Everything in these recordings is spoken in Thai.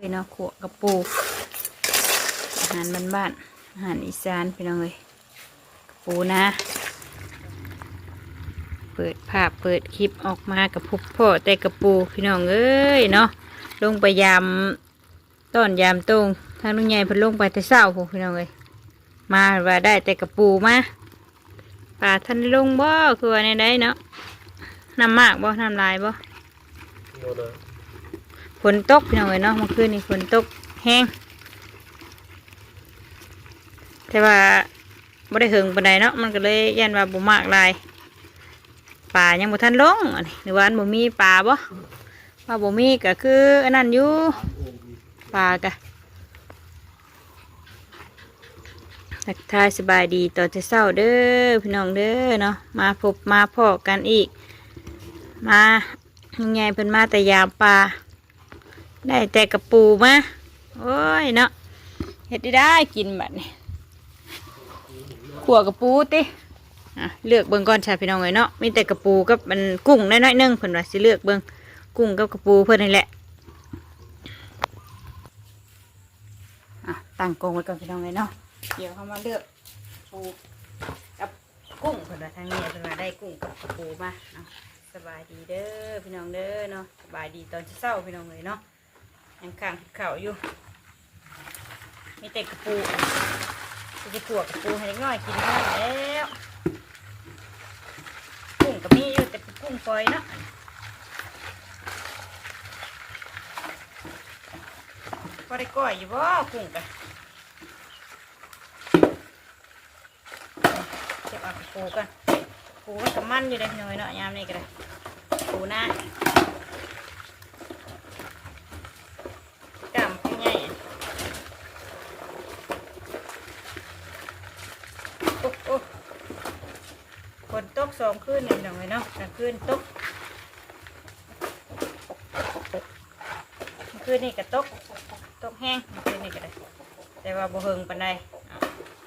เลยเนาะขวกระปูอาหารบ้านๆอาหารอีสานพี่น้องเลยกระปูนะ เปิดภาพเปิดคลิปออกมากับพบพ่อแต่กระปูพี่น้องเอ้ยเนาะลงไปยามต้นยามตรงทางลุงใหญ่พิ่นลงไปแต่เศร้าพวกพี่น้องเลยมาว่าได้แต่กระปูมาป่าท่านลงบ่คือว่าในใดเนาะน้ำมากบ่น้ำลายบ่ ฝนตกพี่น้องเอ้ยเนาะเมื่อคืนนี้ฝนตกแห้งแต่ว่าบ่ได้หึงปานใดเนาะมันก็เลยยันว่าบ่มากลายป่ายังบ่ทันลงอันนี้หรือว่านบ่มีป่าบ่ว่าบ่มีก็คืออันนั้นอยู่ป่ากะทักทายสบายดีตอนเช้าเด้อพี่น้องเด้อเนาะมาพบมาพอกันอีก มายังไงเพิ่นมาแต่ยามป่า ได้แต่กระปูมาโอ้ยเนาะเฮ็ดได้ได้กินแบบนี้ขัวกระปูติเลือกเบิ่งก่อนชาพี่น้องเลยเนาะมีแต่กระปูกับมันกุ้งน้อยๆหนึงเพิ่นว่าสิเลือกเบิ่งกุ้งกับกระปูเพิ่นนี่แหละอะตั้งกงไว้ก่อนพี่น้องเลยเนาะเดี๋ยวเขามาเลือกปูกับกุ้งเพิ่นว่าทางนี้เพิ่นว่าได้กุ้งกับกระปูมาสบายดีเด้อพี่น้องเด้อเนาะสบายดีตอนเช้าพี่น้องเลยเนาะ ยังข้างเข่าอยู่ มีแต่กระปูจะขวกกระปูให้เล็กน้อยกินได้แล้วกุ้งก็มีอยู่แต่เป็นกุ้งฝอยเนาะก็ได้ก้อยอยู่บ่กุ้งกะเก็บเอากระปูกันปูมันกับมันอยู่เลยหน่อยเนาะยามนี้ก็ได้ปูหน้า กล้ามเขาใหญ่อะโอ้โอ้ ฝนตกสองคืนหนึ่งหน่อยเนาะกลางคืนตกเมื่อคืนนี่ก็ตกตกแห้งเมื่อคืนนี่ก็ได้แต่ว่าบ่เฮิงปานใด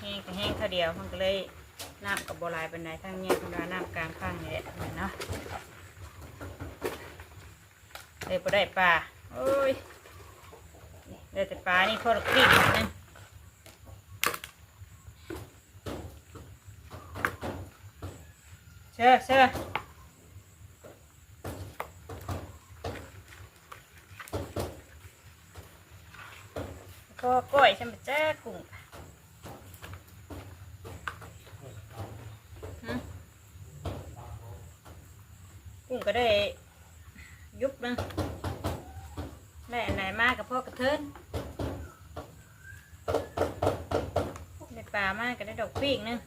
แห้งก็แห้งเท่าเดียวมันก็เลยน้ำกับบ่หลายปานใดทั้งเนี้ยเพิ่นว่าน้ำกลางข้างนี่แหละเนาะเลยบ่ได้ปลาโอ้ยเลยแต่ปลานี่พอเรากรีดน่อยนึง เชื่อเชื่อก็ก้อยใช่ไหมจ้กุ้งกุ้งก็ได้ยุบนึงได้อันไหนมากกับพ่อกระเทินได้ปลามากก็ได้ดอกปีกนึง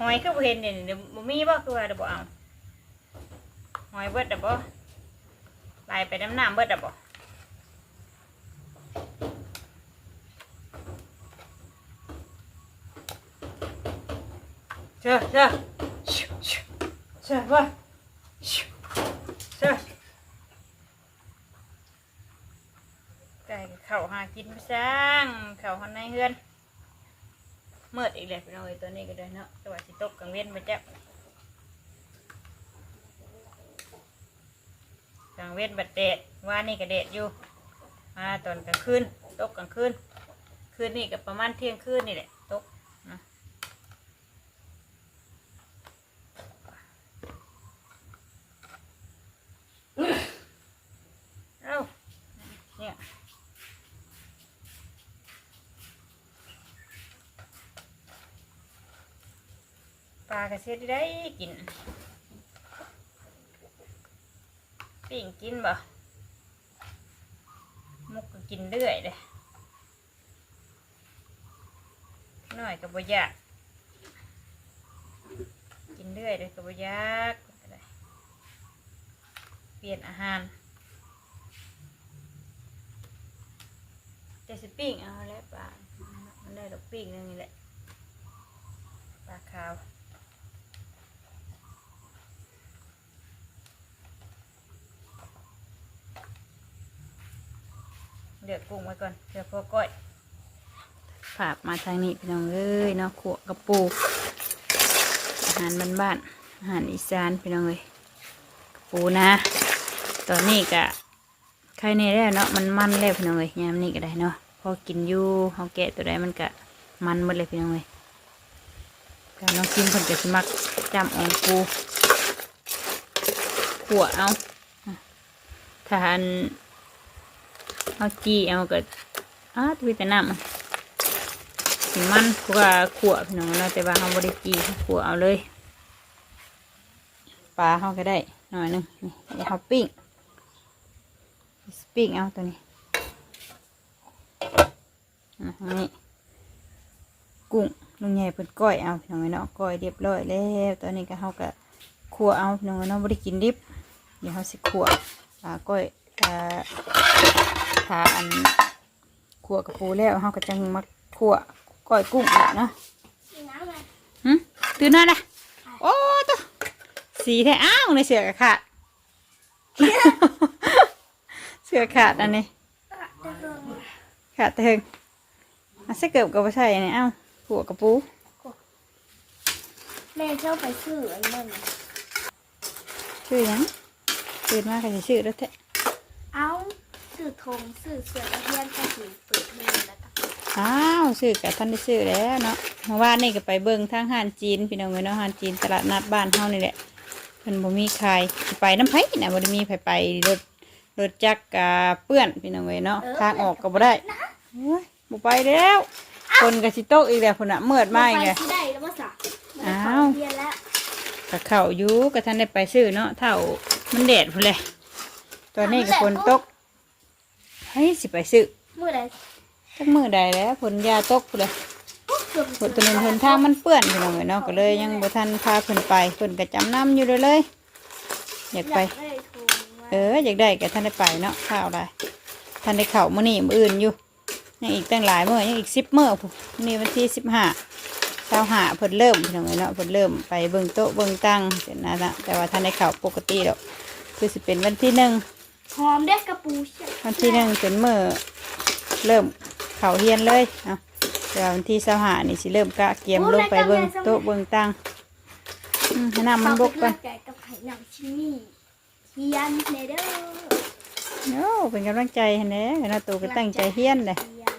หอยก็บ่เห็นเนี่ยเดี๋ยวบ่มีบ่คือว่าเดี๋ยวบ่เอาหอยเบิดเดี๋ยวบ่ลายไปน้ำน้ำเบิดเดี๋ยวบ่เชื่อเชื่อเชื่อเชื่อเชื่อบ่เชื่อเชื่อไก่เข้าหากินไปสร้างเข้าหันในเฮือน เมื่ออีกแล้วพี่น้องเอ้ยตัวนี้ก็ได้เนาะแต่ว่าสิตกกังเว้นมาจ้ะกลางเว้นบัดเดดว่านี่ก็เดดอยู่มาตอนกลางคืนตกกลางคืนคืนนี่ก็ประมาณเที่ยงคืนนี่แหละ เอ้าเนี่ยป ลากระเซ็ดได้กินปิ่งกินบ่มุกก็กินเรื่อยเลยหน่อยกับบยากกินเรื่อยเลยกับบยากเปลี่ยนอาหารแต่สปิ้งเอาแล้วปลามันได้ดอกปิ้งนึงนี่แหละปลาขาว เดือดกุ้งไว้ก่อนเดี๋ยวพอก้อยผากมาทางนี้พี่น้องเอ้ยเนาะขวกระปูอาหารบ้านๆอาหารอีสานพี่น้องเลยกระปูนะ ตอนนี้กะใครในแล้วเนาะมันมันแล้วพี่น้องเลยยามนี้ก็ได้เนาะพอกินอยู่เฮาแกะตัวใดมันกะมันหมดเลยพี่น้องเลยการน้องกินเพิ่นก็สิมักจำองปูขัวเอาทหาร เอาจีเอาก็อ้าตัวแต่น้ำมันสิมันกว่าขัวพี่น้องเนาะแต่ว่าเฮาบ่ได้จีขัวเอาเลยปลาเฮาก็ได้หน่อยหนึงนี่เดี๋ยวเฮาปิ้งปิ้งเอาตัวนี้นนี้กุ้งลุงใหญ่เพิ่นก้อยเอาพี่น้องเนาะก้อยเรียบร้อยแล้วตอนนี้ก็เฮาก็คั่วเอาพี่น้องเนาะบ่ได้กินดิบเดี๋ยวเฮาสิคั่วปลาก้อยปลา ทาอันคั่วกระปูแล้วเฮาก็จังมาคั่วก้อยกุ้งอีกเนาะกินน้ำเลยหึตื่นนอนละโอ้ตัวสีแท้อ้าวในเสือกระขาดเสือขาดอันนี้อะจะเบิ่งขาดแต่เฮงอะใส่เกิบกับใส่เนี่ยเอ้าหัวกระปูแม่ชอบไปซื้ออันนั้นชื่อหยังตื่นมาก็จะชื่อแล้วแท้เอา ซื้อธงซื้อเสือเทียนกระถิ่นเปิดเงินแล้วก็อ้าวชื่อกับท่านได้ชื่อแล้วเนาะเมื่อวานนี่ก็ไปเบิ่งทางห้านจีนพี่น้องเอ้ยเนาะห้านจีนตลาดนัดบ้านเฮานี่แหละเพิ่นบ่มีขายสิไปน้ำไผน่ะบ่ได้มีไผไปรถรถจักรกะเปื้อนพี่น้องเอ้ยเนาะทางออกก็บ่ได้โอ้ยบ่ไปแล้ว คนก็สิตกอีกแล้วพุ่นน่ะมืดมาอีกไปแล้วที่ได้แล้วว่าสะอ้าอ้าววเรียนแล้วกับเขาอยู่กับท่านได้ไปซื้อเนาะเท่ามันแดดพุ่นเลยตอนนี้ก็ฝนตก เฮ้ยสิไปซื้อเมื่อไหร่จักมือใดแล้วฝนยาตกพุ่นเลยเกือบฝนตัวนึงเพิ่นทางมันเปื้อนพี่น้องเอ้ยเนาะก็เลยยังบ่ทันพาเพิ่นไปเพิ่นก็จำน้ำอยู่เลยเลย อยากไปอยากได้ธงมาเอออยากได้ก็ท่านได้ไปเนาะข้าวได้ท่านได้เข่ามื้อนี้มื้ออื่นอยู่ยังอีกตั้งหลายมื้อยังอีกสิบมื้อพุ่นมื้อนี้วันที่สิบห้าเช้าหาเพิ่นเริ่มพี่น้องเอ้ยเนาะเพิ่นเริ่มไปเบิ่งโต๊ะเบิ่งตั้งเสร็จนะนะแต่ว่าท่านได้เข่าปกติดอกคือสิเป็นวันที่หนึ่ง หอมได้กระปูเชียววันที่หนึ่งเป็นเมื่อเริ่มเข่าเฮียนเลยเอาแต่ว่าวันที่สิบห้านี่สิเริ่มกะเกียมลงไปเบิ่งโต๊ะเบิ่งตั้งอืมให้น้ำมันบกก่อนเขาไปเลือกแกะกับไข่หนังชิ้นนี้เฮียนเนเด้อโอ้เป็นกำลังใจให้แหน่เนาะตัวก็ตั้งใจเฮียนเลยเฮียน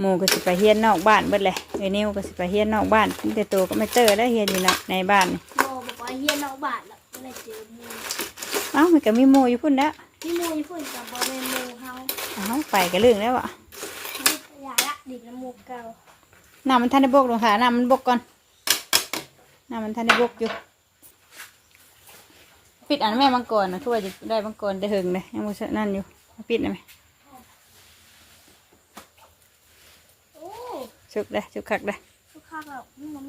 หมู่ก็สิไปเฮียนนอกบ้านเบิดเลยไอ้นิวก็สิไปเฮียนนอกบ้านแต่ตัวก็ไม่เตอร์ได้เฮียนอยู่ในในบ้านนี่โมบอกว่าเฮียนนอกบ้านแล้วก็เลยเจอหมูเอ้ามันก็มีหมู่อยู่พุ่นแล้ว พี่หมูญี่ปุ่นกับบอลในหมูเฮาเอ้าไปก็เรื่องแล้วอะอยากละดิบน้ำหมูเก่าน้ำมันทันได้บกลงค่ะน้ำมันบกก่อนน้ำมันทันได้บกอยู่ปิดอันแม่มังกรนะคือว่าจะได้มังกรได้หึงเลยยังมุสนั่นอยู่ปิดได้ไหมโอ้ชุกได้ชุกคักได้ทุกข้าวแบบ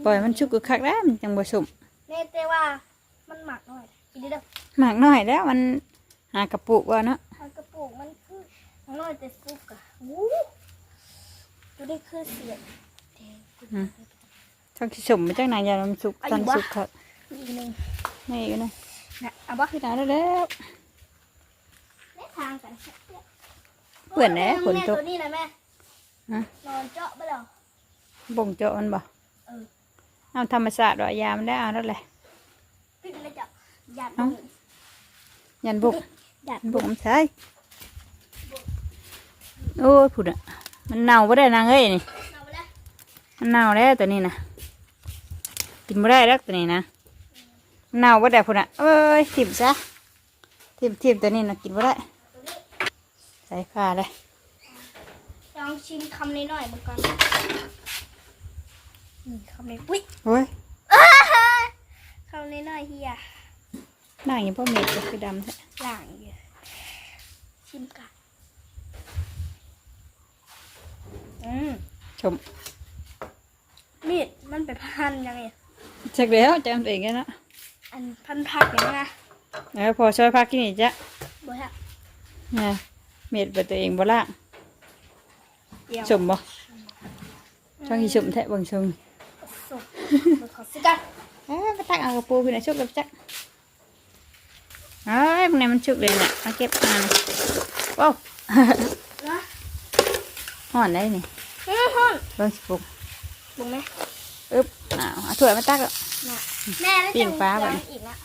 ปล่อยมันชุกกูคักได้มันจังบ่สมเน่แต่ว่ามันหมักหน่อยกินได้เด้อหมากน้อยแล้วมันหากระปุกว่าเนาะมันกระปุกมันคือมันน้อยแต่ซุปอะวู้ดูได้คือเสียงแดงช่างสิสมมาจากไหนยามันสุกทันสุกคักอีกหนึ่งนี่ก็นะนะเอาบ่พี่ดาได้แล้วแม่ทางกันเปื่อนแหน่ฝนตกแม่ตัวนี้นะแม่ฮะนอนเจาะไปแล้วบ่งเจาะมันบ่เออเอาธรรมศาสตร์ว่ายามันได้เอาแล้วแหละปิดเลยจ้ะหยัดเอ้ายันบุกห ยัดบุกมันใช่โอ้ยผุดอะ มันเน่าบ่ได้นางเอ้ยนี่เอาไปแล้วมันเน่าแล้วตัวนี้นะกินบ่ได้แล้วตัวนี้นะมันเน่าบ่ได้ผุดอะเอ้ยทิ่มซะทิ่มทิ่มตัวนี้นะกินบ่ได้ ใส่ผ้าเลยลองชิมคำน้อยๆเหมือนกันนี่คำนี้อุ้ยโอ้ยคำน้อยๆเฮีย หน้าอย่างพ่อเมฆก็คือดำแท้หลังเยอะชิมกันอืมชมมีดมันไปพันยังไงเช็คแล้วจำตัวเองกันนะอันพันผักอย่างไงแล้วพอช่วยพักที่นี่จ้ะบ่ฮะเนี่ยเม็ดไปตัวเองบ่ล่างเดี๋ยวชมบ่ช่างที่ชมแท้เบิ่งชมสุกเดี๋ยวขอซื้อกันเอ้ยมาตักเอากระปูพี่นะชุกกับจัก เอ้ยมันไหนมันชุกเลยเนี่ยมาเก็บมาเลยว้าวนะห่อนได้นี่อือฮอนเบิ่งสิปลุกบุ้งไหมอึ๊บอ้าวเอาถ้วยมาตักอะน่ะแม่แล้วปิ้จะงปลาแบบแบบอีกนะ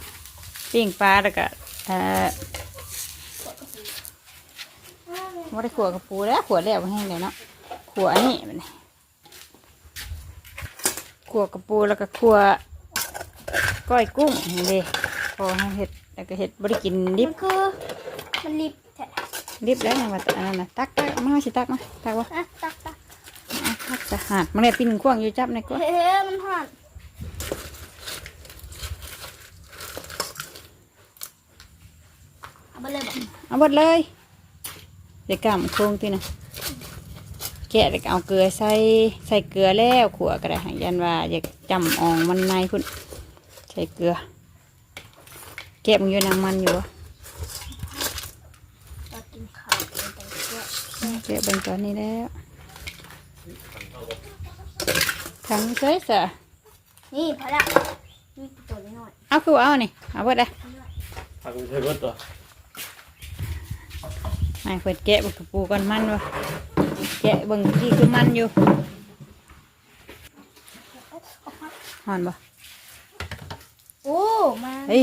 ปิ้งปลาแล้วก็เอ่อว่าได้ขัวกับปูแล้วขัวแล้วแห้งเลยเนาะขัวอันนี้มันขัวกับปูแล้วก็ขัวก้อยกุ้งนี่เลยพอให้เห็ด แล้วก็เห็ดบริกินดิบมันคือมันรีบแท้ดิบแล้วนะมาแต่อันนั้นนะตักตักมาสิตักมาตักวะอะตักตักตักจะหาดมันเลยปิ้งกว้างอยู่จับในกว้างเฮ้ยมันหอนเอาไปเลยบอกเอาหมดเลยเดี๋ยวกำโครงที่นะแกะแล้วก็เอาเกลือใส่ใส่เกลือแล้วขัวก็ได้ให้ยันว่าอยากจำอ่องมันในพุ่นใส่เกลือ แกะมันอยู่นางมันอยู่วะเรากินข้าวเป็นแต่เชื่อแกะเบิ่งตอนนี้แล้ว ทั้งเฉยสะนี่พอละนี่ตัวนิดหน่อยเอาคือว่าเอานี่เอาเบิดเลยพาคุณใช้รถตัวให้เปิดแกะเบิ่งกระปูก่อนมันวะแกะเบิ่งที่คือมันอยู่หอนบ่โอ้มาเฮ้ย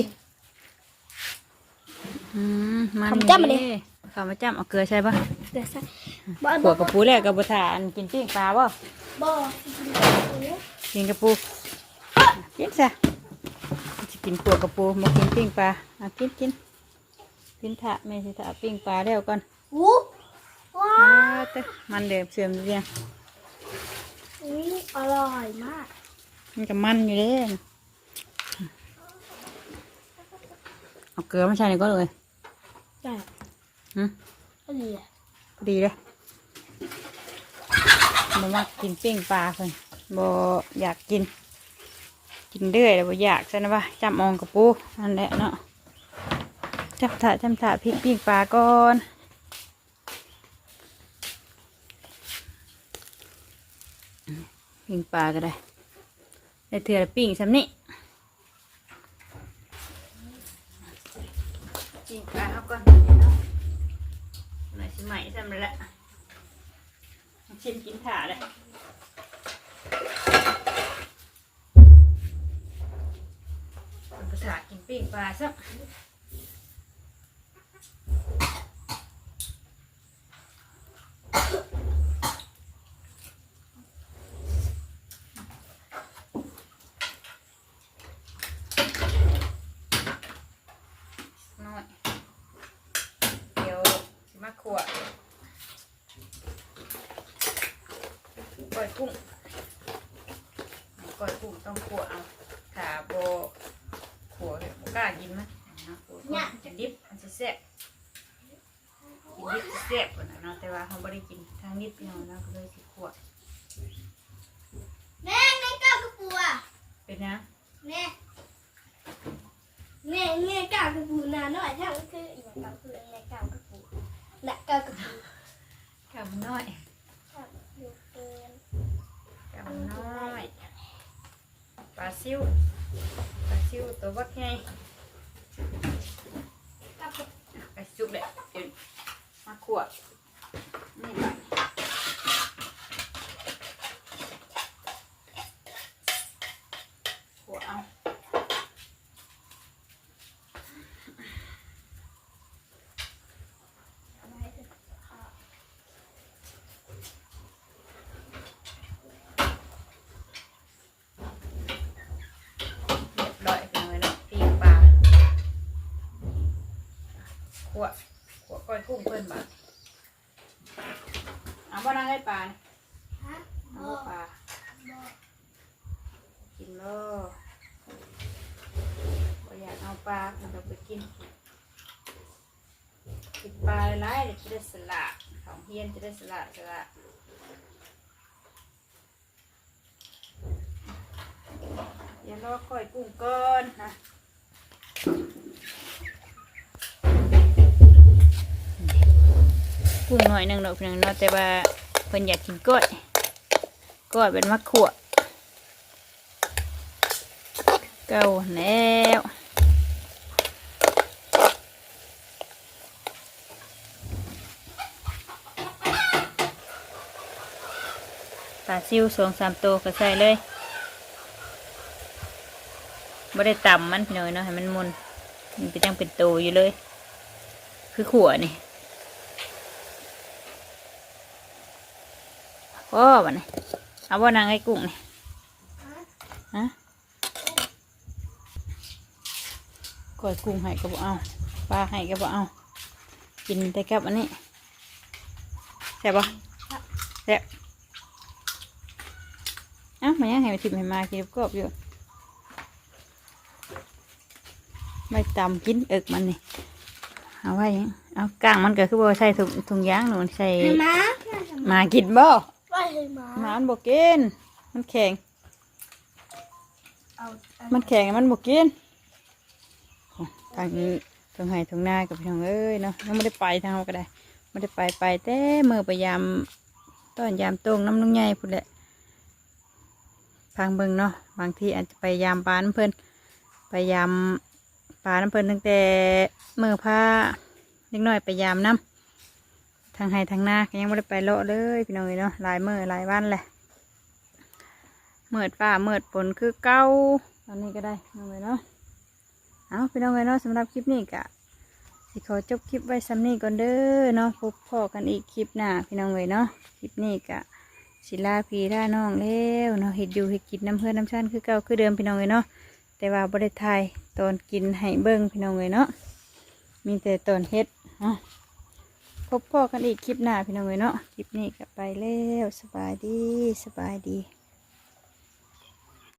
อืมมันขำจ้ำมาดิข้าวมาจ้ำเอาเกลือใช่ปะเดี๋ยวใส่บ่ขวดกระปูแรกกับบทานกินปิ้งปลาบ่บ่กินกระปูกินซะจะกินขวดกระปูมากินปิ้งปลาอะกินกินกินถะแม่สิถะปิ้งปลาแล้วก่อนอู้ว้าอ้าวเต้มันเดือดเสื่อมเรียงอุ้ยอร่อยมากมันกับมันอยู่เด้เอาเกลือมาใส่ในก็เลย ใช่หืมก็ดีอะดีเลยบ่มักกินปิ้งปลาเพิ่นบ่อยากกิน กินเรื่อยแล้วบ่อยากซะนะว่าจำอองกับปูนั่นแหละเนาะจับถาจำถาพริกปิ้งปลาก่อนปิ้งปลาก็ได้ได้เถื่อละปิ้งสำนี่ ปิ้งปลาเอาก่อนเนาะหน่อยสิใหม่สำละชิมกินถาเลยภาษากินปิ้งปลาซะน้อยเดี๋ยวสิมาขวดก้อยกุ้งก้อยกุ้งต้องขวดเอาขาโบ ขัวเลยบ่กล้ากินมั้ยนะขัวมัน จะดิบมันจะแซ่บกินดิบจะแซ่บกว่านั้นเนาะแต่ว่าเขาไม่ได้กินทางดิบพี่น้องนะก็เลยสิขัวแม่แม่ก้าวกระปูอะเป็นนะแม่แม่แม่ก้าวกระปูนานหน่อยถ้ามันคืออีกอย่างก้าวคือแม่ก้าวกระปูและก้าวกระปูกำมันน้อยก้าวอยู่เกินกำมันน้อยปลาซิวปลาซิวตัวบักไงก้าวกระปู ไปจุกเลยมาขวดนี่ค่เอา เรียบร้อยเป็นเลยเนาะปีกปลาขวขวก้อยกุ้ งเพิ่นบาทเอาบ่นั่งได้ปลาเนี่ยฮะเอาบ่ปลากินเลยบ่อยากเอาปลามันก็ไปกินกินปลาหลายๆเดี๋ยวจะได้สลัดของเฮียนจะได้สลัดสลัดเดี๋ยวรอก้อยกุ้งก่อนนะ กุ้งหน่อยนึงดอกเพียงเนาะแต่ว่าเพิ่นอยากกินก้อยก้อยเป็นมะขวดเก่าแล้วปลาซิวสองสามตัวก็ใส่เลยบ่ได้ตำมันพี่น้อยเนาะให้มันมุนมันเป็นจังเป็นโตอยู่เลย คือขัวนี่ โอ้บัดนี้เอาบ่นางไอ้กุ้งนี่ฮะกอยกุ้งให้ก็บ่เอาปลาให้ก็บ่เอากินแต่กับอันนี้แซ่บปะแซ่บเอ้ามายังไงมาทิมให้มากินกรอบอยู่ไม่ตำกินเอิกมันนี่เอาไว้ยังเอากลางมันก็คือบ่ใส่ถุงถุงยางหนูใส่ให้หมาหมากินบ่ว่า ให้หมาหมามันบ่กิน มันแข็ง เอาเอามันแข็งมันบ่กินโอ้ทางนี้ทางไห้ทางหน้ากับพี่น้องเอ้ยเนาะยังไม่ได้ไปทางเราก็ได้ไม่ได้ไปไปแต่เมื่อไปยามต้อนยามตรงน้ำนุ่งใหญ่พุ่นแหละฟังเบิ่งเนาะบางทีอาจจะไปยามปลาน้ำเพิ่นไปยามปลาน้ำเพิ่นตั้งแต่เมื่อพาเล็กน้อยไปยามน้ำ ทางไห้ทางหน้ายังไม่ได้ไปเลาะเลยพี่น้องเอ้ยเนาะหลายมื้อหลายวันแหละเมิดฟ้าเมิดฝนคือเก้าอันนี้ก็ได้น้องเลยเนาะเอาพี่น้องเลยเนาะสำหรับคลิปนี้กะสิขอจบคลิปไว้ซ้ำนี้ก่อนเด้อเนาะพบพ่อกันอีกคลิปหน้าพี่น้องเลยเนาะคลิปนี้กะศิลาพีท่าน้องแล้วเนาะเห็ดอยู่เห็ดกินน้ำเพื่อนน้ำชั้นคือเก่าคือเดิมพี่น้องเลยเนาะแต่ว่าบริไทยตอนกินให้เบิ้งพี่น้องเลยเนาะมีแต่ตอนเฮ็ดเนาะ พบพ่อกันอีกคลิปหน้าพี่น้องเลยเนาะ คลิปนี้กลับไปแล้วสบายดีสบายดี